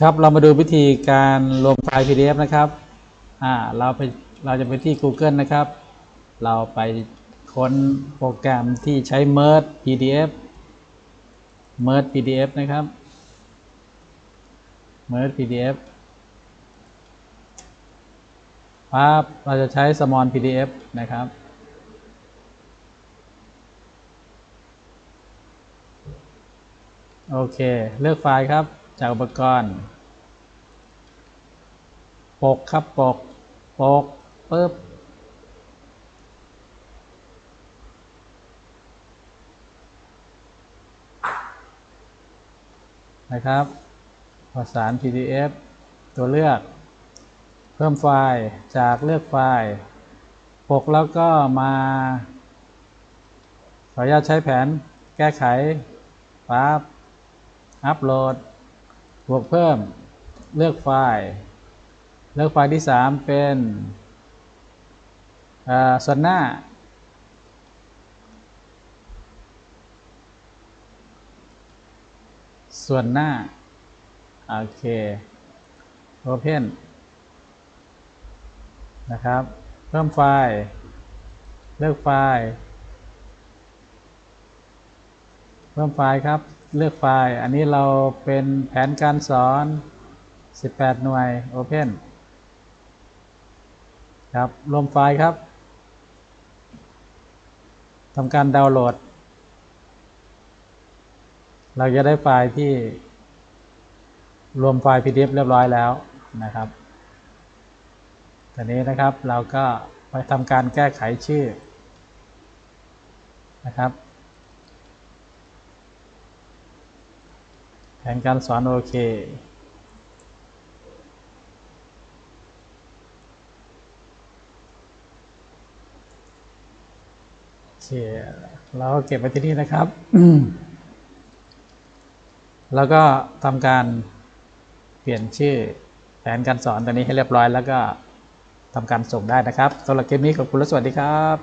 ครับเรามาดูวิธีการรวมไฟล์ PDF นะครับอ่าเราไปเราจะไปที่ Google นะครับ เราไปค้นโปรแกรมที่ใช้ Merge PDF Merge PDF นะครับ Merge PDF ปั๊บเราจะใช้ Small PDF นะครับโอเค เลือกไฟล์ครับ จากอุปกรณ์ปกครับปกปกปึ๊บนะครับประสาน PDF ตัวเลือก เพิ่มไฟล์จากเลือกไฟล์ ปกแล้วก็มา ขออนุญาตใช้แผนแก้ไขปั๊บอัปโหลด บวกเพิ่มเลือกไฟล์ เลือกไฟล์ที่ 3 เป็นส่วนหน้า ส่วนหน้า โอเค Open นะครับ เพิ่มไฟล์ เลือกไฟล์ เพิ่มไฟล์ครับ เลือกไฟล์ อันนี้เราเป็นแผนการสอน 18 หน่วย Open ครับรวมไฟล์ครับทำการดาวน์โหลด เราจะได้ไฟล์ที่รวมไฟล์ PDF เรียบร้อยแล้วนะครับตอนนี้นะครับเราก็ไปทำการแก้ไขชื่อนะครับ แผนการสอนโอเคโอเคเราก็เก็บไว้ที่นี่นะครับ แล้วก็ทำการเปลี่ยนชื่อแผนการสอนตัวนี้ให้เรียบร้อย แล้วก็ทำการส่งได้นะครับสำหรับคลิปนี้ขอบคุณและสวัสดีครับ